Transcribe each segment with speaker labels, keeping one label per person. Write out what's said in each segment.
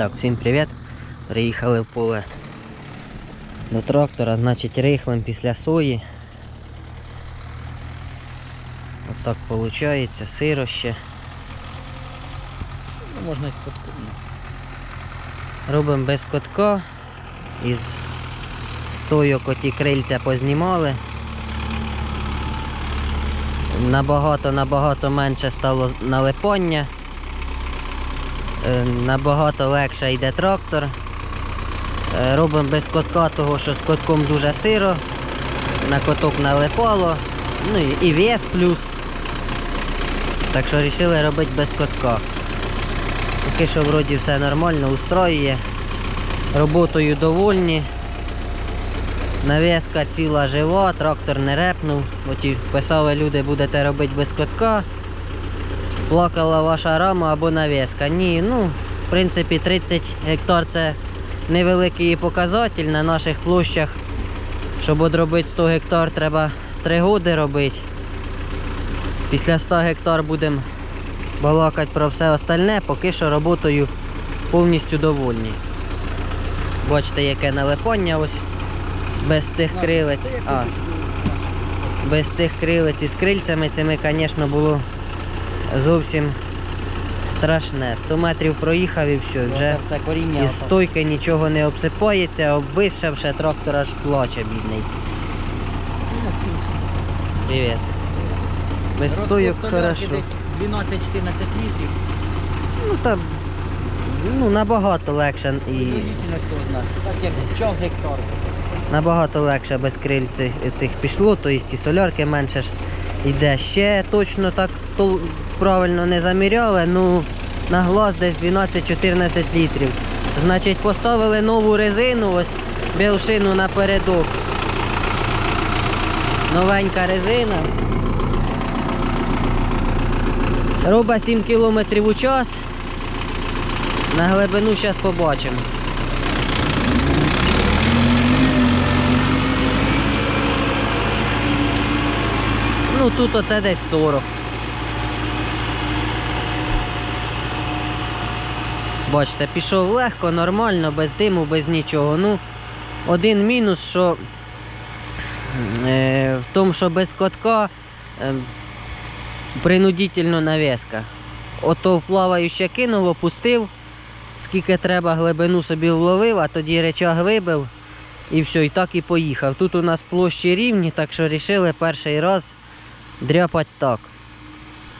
Speaker 1: Так, всім привіт. Приїхали в поле до трактора, значить рихлим після сої. Отак виходить, сиро ще.
Speaker 2: Ну, можна і з котком.
Speaker 1: Робимо без котка. Із стойок оті крильця познімали. Набагато-набагато менше стало налипання. Е, Набагато легше йде трактор. Е, Робимо без котка, того що з котком дуже сиро. На коток налипало. Ну і- і вес плюс. Так що вирішили робити без котка. Поки що вроді все нормально, устроює. Роботою довольні. Навеска ціла жива, трактор не репнув. Оті писали люди, будете робити без котка. Плакала ваша рама або навеска. Ні, ну, в принципі, 30 гектар це невеликий показатель на наших площах. Щоб одробити 100 гектар, треба 3 роки робити. Після 100 гектар будемо балакати про все остальне, поки що роботою повністю довольні. Бачите, яке налипання ось без цих крилець. А, без цих крилець із крильцями цими, звісно, було зовсім страшне. 100 метрів проїхав і все, вже
Speaker 2: коріння.
Speaker 1: із стойки нічого не обсипається, обвисшавши, трактор аж плаче, бідний. Привіт. Без стойок хорошо.
Speaker 2: 12-14 літрів.
Speaker 1: Ну та ну, набагато легше і
Speaker 2: Так як час гектар.
Speaker 1: Набагато легше без криль цих, цих пішло, то і солярки менше ж йде. Ще точно так правильно не заміряли, ну на глаз десь 12-14 літрів. Значить, поставили нову резину, ось білшину напередок. Новенька резина. Робить 7 км у час. На глибину зараз побачимо. Ну тут оце десь 40. Бачите, пішов легко, нормально, без диму, без нічого. Ну, один мінус, що е, в тому, що без котка е, принудительно навеска. Ото в плаваюче кинуло, пустив, скільки треба глибину собі вловив, а тоді речаг вибив і все, і так і поїхав. Тут у нас площі рівні, так що вирішили перший раз дряпать так.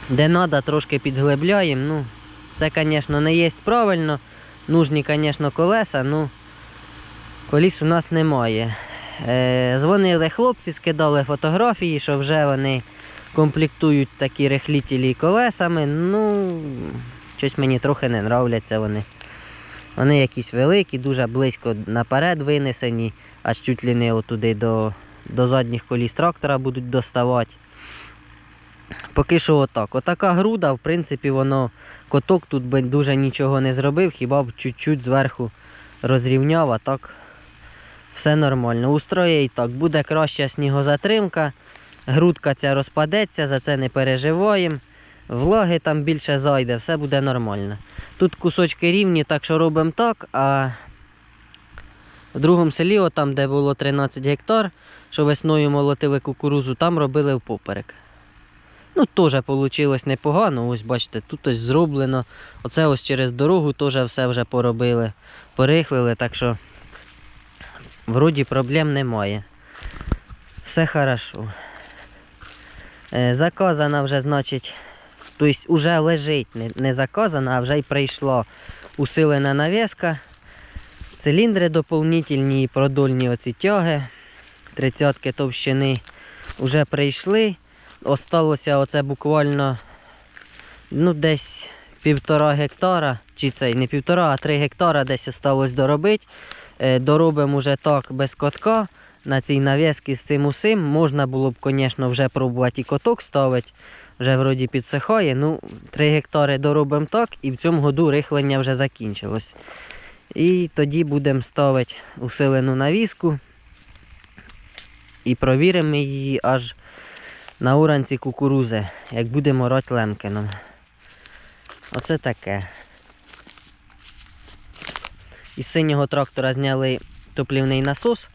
Speaker 1: Де треба, трошки підглибляємо. Ну, це, звісно, не є правильно. Нужні, звісно, колеса, ну коліс у нас немає. Е, дзвонили хлопці, скидали фотографії, що вже вони комплектують такі рехлітілі колесами. Ну, щось мені трохи не нравляться вони. Вони якісь великі, дуже близько наперед винесені, аж чуть ли не отуди до, до задніх коліс трактора будуть доставати. Поки що отак. Отака груда, в принципі, воно коток тут би дуже нічого не зробив, хіба б чуть-чуть зверху розрівняв, а так все нормально. Устроє і так. Буде краща снігозатримка, грудка ця розпадеться, за це не переживаємо. Влаги там більше зайде, все буде нормально. Тут кусочки рівні, так що робимо так, а в другому селі, там, де було 13 гектар, що весною молотили кукурузу, там робили впоперек. Ну, теж вийшло непогано. Ось бачите, тут ось зроблено. Оце ось через дорогу теж все вже поробили, порихлили, так що вроді проблем немає. Все хорошо. Е, заказана вже, значить, тобто вже лежить, не, заказана, а вже й прийшла усилена навіска. Циліндри доповнительні продольні оці тяги. Тридцятки товщини вже прийшли. Осталося оце буквально ну, десь півтора гектара, чи це не півтора, а три гектара десь осталось доробити. Е, доробимо вже так без котка. На цій нав'язці з цим усім можна було б, звісно, вже пробувати і коток ставити. Вже вроді підсихає. Ну, 3 гектари доробимо так, і в цьому году рихлення вже закінчилось. І тоді будемо ставити усилену навіску і провіримо її аж на уранці кукурузи, як будемо роть лемкином. Оце таке. із синього трактора зняли топлівний насос,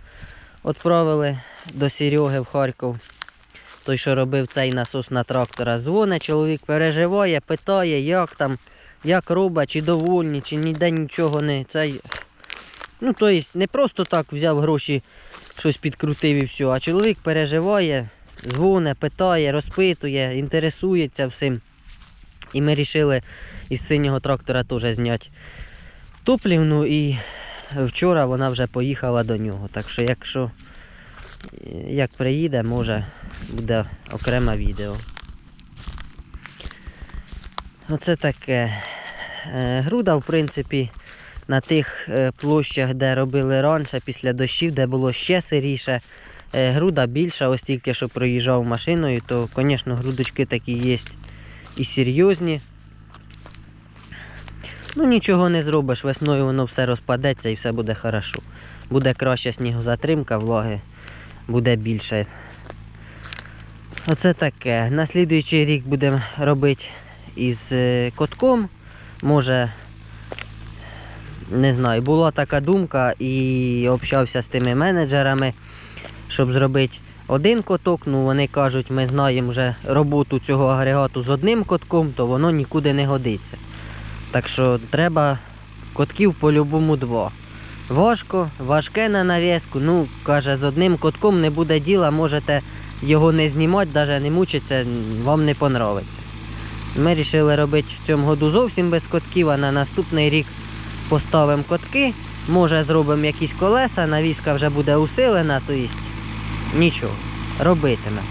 Speaker 1: відправили до Сереги в Харків. Той, що робив цей насос на трактора, дзвонить, чоловік переживає, питає, як там, як робить, чи довольні, чи ніде нічого не цей. Ну, тобто, не просто так взяв гроші, щось підкрутив і все, а чоловік переживає, дзвоне, питає, розпитує, інтересується всім. І ми вирішили із синього трактора теж зняти топлівну і вчора вона вже поїхала до нього. Так що якщо як приїде, може буде окреме відео. Оце таке. Е, Груда, в принципі, на тих е, площах, де робили раніше, після дощів, де було ще сиріше. Е, Груда більша, ось тільки що проїжджав машиною, то, звісно, грудочки такі є і серйозні. Ну нічого не зробиш, весною воно все розпадеться і все буде хорошо. Буде краща снігозатримка, влаги буде більше. Оце таке. На слідуючий рік будемо робити із е, котком. Може, не знаю, була така думка і общався з тими менеджерами, щоб зробити один коток. Ну вони кажуть, ми знаємо вже роботу цього агрегату з одним котком, то воно нікуди не годиться. Так що треба котків по-любому два. Важко, важке на нав'язку. Ну, каже, з одним котком не буде діла, можете його не знімати, навіть не мучиться, вам не понравиться. Ми вирішили робити в цьому году зовсім без котків, а на наступний рік поставимо котки. Може зробимо якісь колеса, навіска вже буде усилена, то єсть нічого, робитиме.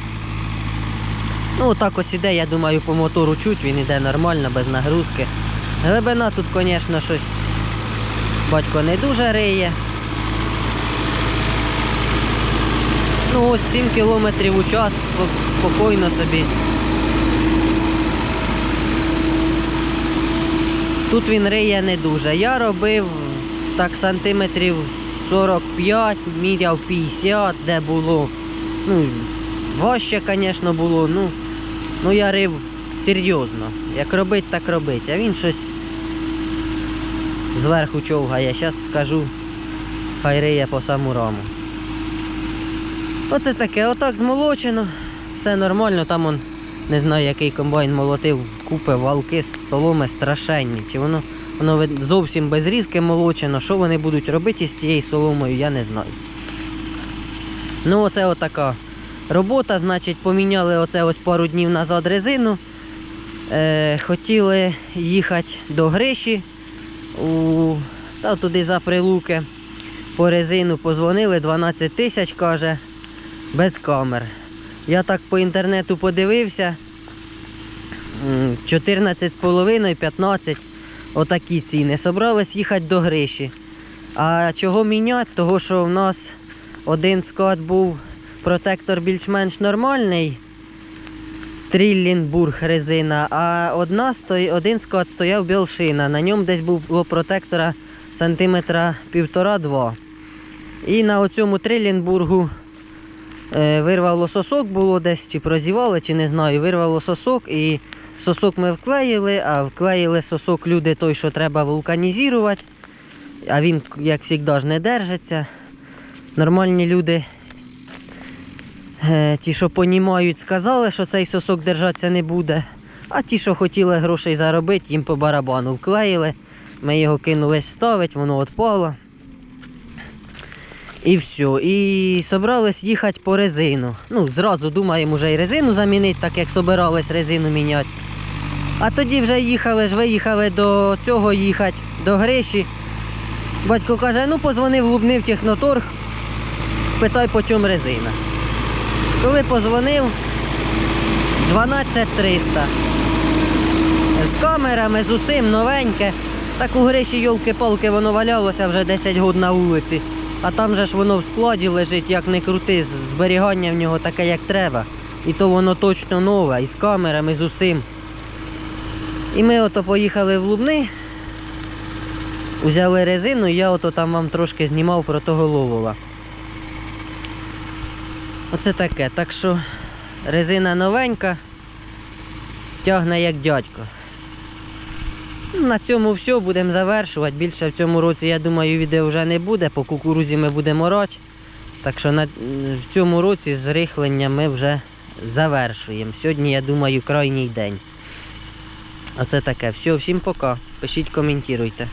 Speaker 1: Ну, отак ось іде, я думаю, по мотору чуть, він іде нормально, без нагрузки. Глибина тут, звісно, щось батько не дуже риє. Ну, ось 7 кілометрів у час спокійно собі. Тут він риє не дуже. Я робив так сантиметрів 45, міряв 50, де було. Ну, важче, звісно, було. Ну, ну я рив серйозно. Як робить, так робить. А він щось зверху човгає. Зараз скажу, хай риє по саму раму. Оце таке, отак змолочено. Все нормально, там он не знаю, який комбайн молотив купи валки з соломи страшенні. Чи воно, воно зовсім без різки молочено. Що вони будуть робити з цією соломою, я не знаю. Ну, оце отака робота. Значить, поміняли оце ось пару днів назад резину. Е, хотіли їхати до Гриші у, та туди за прилуки. По резину позвонили, 12 тисяч каже, без камер. Я так по інтернету подивився. 14,5, 15. Отакі ціни. Собрались їхати до Гриші. А чого міняти? Того, що в нас один скат був протектор більш-менш нормальний. Тріллінбург резина, а одна один склад стояв білшина. На ньому десь було протектора сантиметра півтора-два. І на оцьому Тріллінбургу е, вирвало сосок, було десь, чи прозівали, чи не знаю, вирвало сосок і сосок ми вклеїли, а вклеїли сосок люди той, що треба вулканізувати. А він, як завжди, не держиться. Нормальні люди Е, Ті, що понімають, сказали, що цей сосок держатися не буде. А ті, що хотіли грошей заробити, їм по барабану вклеїли. Ми його кинули ставить, воно відпало. І все. І собрались їхати по резину. Ну, зразу думаємо вже і резину замінити, так як собирались резину міняти. А тоді вже їхали ж, виїхали до цього їхати, до Гриші. Батько каже, ну позвонив, лубнив техноторг, спитай, по чому резина. Коли позвонив 12300. З камерами, з усім новеньке. Так у Гриші йолки-палки воно валялося вже 10 років на вулиці. А там же ж воно в складі лежить, як не крути, зберігання в нього таке, як треба. І то воно точно нове, і з камерами, з усім. І ми ото поїхали в Лубни, взяли резину, я ото там вам трошки знімав про того ловола. Оце таке. Так що резина новенька, тягне як дядько. На цьому все, будемо завершувати. Більше в цьому році, я думаю, відео вже не буде. По кукурузі ми будемо роть. Так що на, в цьому році з рихленням ми вже завершуємо. Сьогодні, я думаю, крайній день. Оце таке. Все, всім пока. Пишіть, коментуйте.